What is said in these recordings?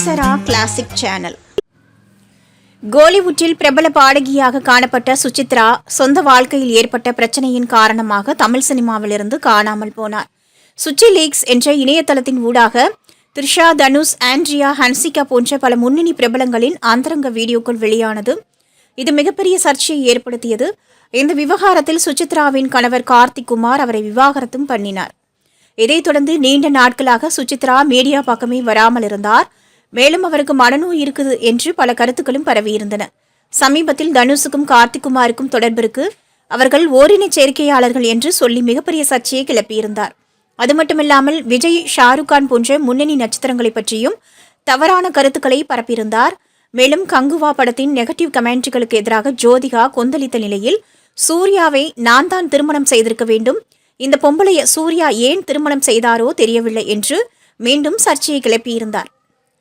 Apsara classic channel கோலிவுட்டில் பிரபல பாடகியாக காணப்பட்ட சுசித்ரா சொந்த வாழ்க்கையில் ஏற்பட்ட பிரச்சனையின் காரணமாக தமிழ் சினிமாவிலிருந்து காணாமல் போனார் சுச்சி லீக்ஸ் என்ற இணையதளத்தின் ஊடாக த்ரிஷா தனுஷ் ஆண்ட்ரியா ஹன்சிகா போன்ற பல முன்னணி பிரபலங்களின் அந்தரங்க வீடியோக்கள் வெளியானது. இது மிகப்பெரிய சர்ச்சையை ஏற்படுத்தியது. இந்த விவகாரத்தில் சுசித்ராவின் கணவர் கார்த்திக் குமார் அவரை விவாகரத்தும் பண்ணினார். இதைத் தொடர்ந்து நீண்ட நாட்களாக சுசித்ரா மீடியா பக்கமே வராமல் இருந்தார். மேலும் அவருக்கு மனநோய் இருக்குது என்று பல கருத்துக்களும் பரவியிருந்தன. சமீபத்தில் தனுஷுக்கும் கார்த்திக்குமாருக்கும் தொடர்பிற்கு அவர்கள் ஓரினச் சேர்க்கையாளர்கள் என்று சொல்லி மிகப்பெரிய சர்ச்சையை கிளப்பியிருந்தார். அது மட்டுமில்லாமல் விஜய் ஷாருக் கான் போன்ற முன்னணி நட்சத்திரங்களை பற்றியும் தவறான கருத்துக்களை பரப்பியிருந்தார். மேலும் கங்குவா படத்தின் நெகட்டிவ் கமெண்ட்களுக்கு எதிராக ஜோதிகா கொந்தளித்த நிலையில் சூர்யாவை நான் தான் திருமணம் செய்திருக்க வேண்டும். இந்த பொம்பளைய சூர்யா ஏன் திருமணம் செய்தாரோ தெரியவில்லை என்று மீண்டும் சர்ச்சையை கிளப்பியிருந்தார்.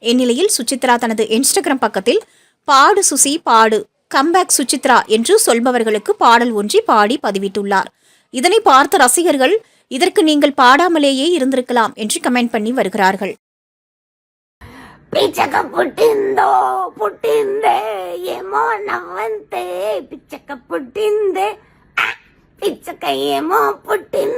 இந்நிலையில் சுசித்ரா தனது இன்ஸ்டாகிராம் பக்கத்தில் பாடு சுசி பாடு கம்பேக் சுசித்ரா என்று சொல்பவர்களுக்கு பாடல் ஒன்றி பாடி பதிவிட்டுள்ளார் இதனை பார்த்த ரசிகர்கள் இதற்கு நீங்கள் பாடாமலேயே இருந்திருக்கலாம் என்று கமெண்ட் பண்ணி வருகிறார்கள் పిచ్చక పుట్టిందో పుట్టిందే ఏమో నవ్వంతే పిచ్చక పుట్టిందే ఆ, పిచ్చక ఏమో పుట్టిందే